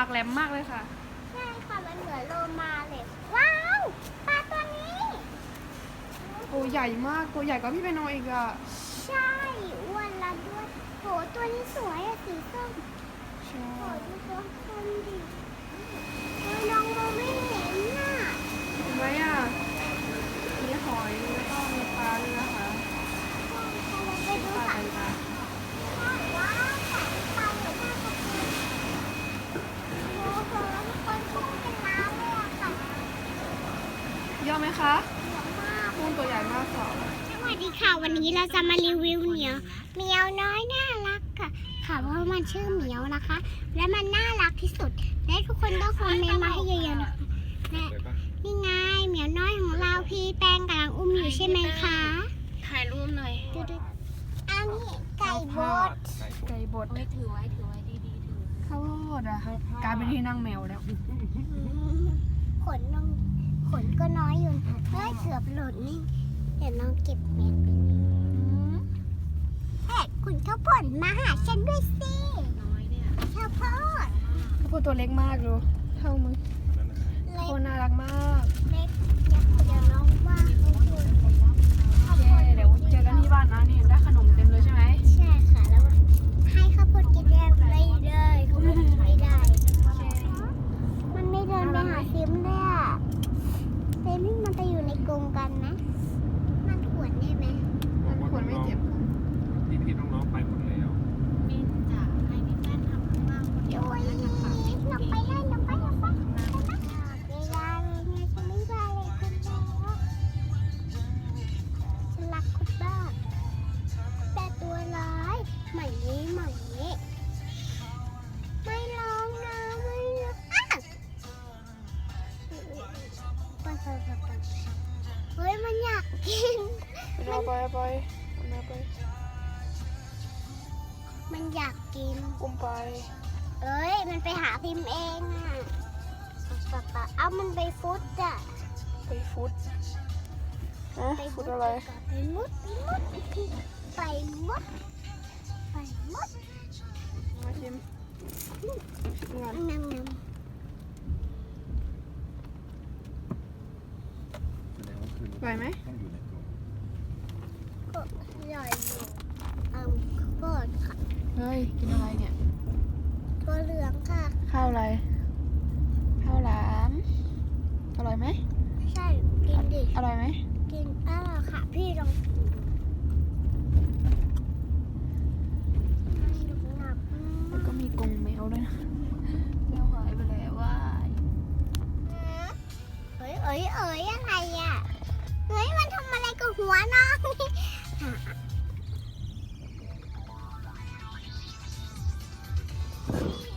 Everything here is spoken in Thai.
ากแหลมมากเลยค่ะ ใช่ค่ะมันเหมือนโลมาเลยว้าวปลาตัวนี้ ตัวใหญ่มากตัวใหญ่กว่าพี่เปโนอีกอะใช่อ้วนแล้วด้วยโหตัวนี้สวยอะสีส้มใช่ โหดูตัวส้มดิโอ้ยน้องมองไม่เห็นน่ะ เห็นไหมอะมีหอยแล้วก็มีปลาด้วยนะคะ ไปดู ปลา ค่ะ อะไรมา ว้าวค่ะปลาเหมือนมากค่ะโอ้โหทุกคนพุ่งเป็นน้ำเลยอะค่ะ เยอะไหมคะเยอะมากกุ้งตัวใหญ่มากค่ะสวัสดีค่ะ วันนี้เราจะมารีวิวเหมียวเหมียวน้อยน่ารักค่ะ ค่ะเพราะว่ามันชื่อเหมียวนะคะ และมันน่ารักที่สุด และทุกคนก็คอมเมนต์มาให้เยอะๆนะคะและนี่ไงเหมียวน้อยของเราพี่แป้งกำลังอุ้มอยู่ใช่ไหมคะถ่ายรูปหน่อยดูๆอันนี้ไก่บดไก่บดเอาไว้ถือไว้ถือไว้ดีๆถือข้าวโพดอะกลายเป็นที่นั่งแมวแล้วขนน้อง ขนก็น้อยอยู่นะเฮ้ยเกือบหล่นนี่ เดี๋ยวน้องเก็บเม็ดเฮ้ยคุณข้าวโพดมาหาฉันด้วยสิน้อยเนี่ยข้าวโพดข้าวโพดตัวเล็กมากดูเท่ามือเล็โคกตรน่ารักมาก เล็ก มันอยากกินเราไปไปเอาไปมันอยากกิน อุ้มไป เอ้ย มันไปหาพิมพ์เองอะป๊าป๊าเอามันไปฟุตอะ ไปฟุตฮะไปฟุตอะไร ไปมุด ไปมุด ไปมุด ไปมุดมาชิมงานน้ำน้ แสดงว่าคืน ไหวไหมต้องอยู่ในกรงำก็ใหญ่อยู่อืมโพดค่ะเฮ้ย กินอะไรเนี่ยตัวเหลืองค่ะ ข้าวอะไร ข้าวหลาม อร่อยไหม ใช่ กินดิ อร่อย one on